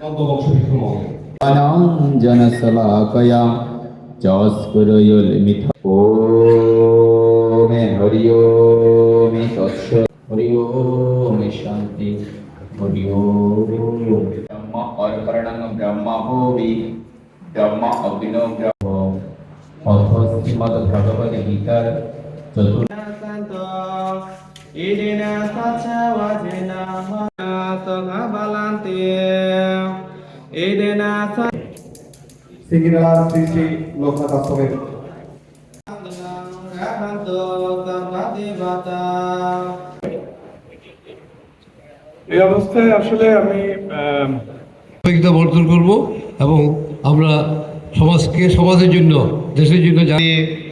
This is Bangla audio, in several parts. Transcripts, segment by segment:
নন্দবংশ বিক্রম মহোদয় अनाञ्जनशलाकया चास्कुरयुल्मिथ ॐ हरि ओम तत्स हरि ओम शान्ति हरि ओम ब्रह्म और वर्णं ब्रह्म भूमि ब्रह्म अभिनव ब्रह्म अथ श्रीमद्भगवद्गीतार चतुर्थ Idina sacha wajina mana Sacha সিঙ্গিরা শ্রী শ্রী লোকনাথ আশ্রমের। Gahantu sarvati bata এই অবস্থায় আসলে আমি আহ, বর্জন করব এবং আমরা সমাজকে সমাজের জন্য দেশের জন্য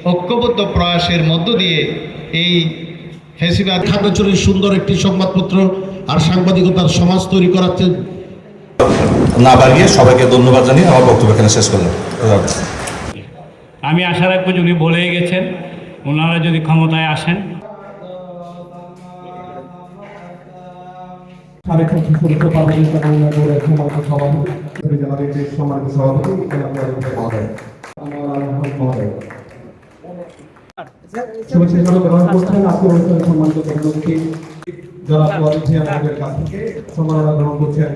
ঐক্যবদ্ধ প্রয়াসের মধ্য দিয়ে এই ফেসিবাদ খাগড়াছড়ির সুন্দর একটি সংবাদপত্র আর সাংবাদিকতার সমাজ তৈরি করাচ্ছে না বাড়িয়ে সবাইকে ধন্যবাদ জানিয়ে আমার বক্তব্য এখানে শেষ করলাম। আমি আশা রাখব যে উনি বলেই গেছেন। ওনারা যদি ক্ষমতায় আসেন। সম্মানিত সম্মাননা গ্রহণ করছেন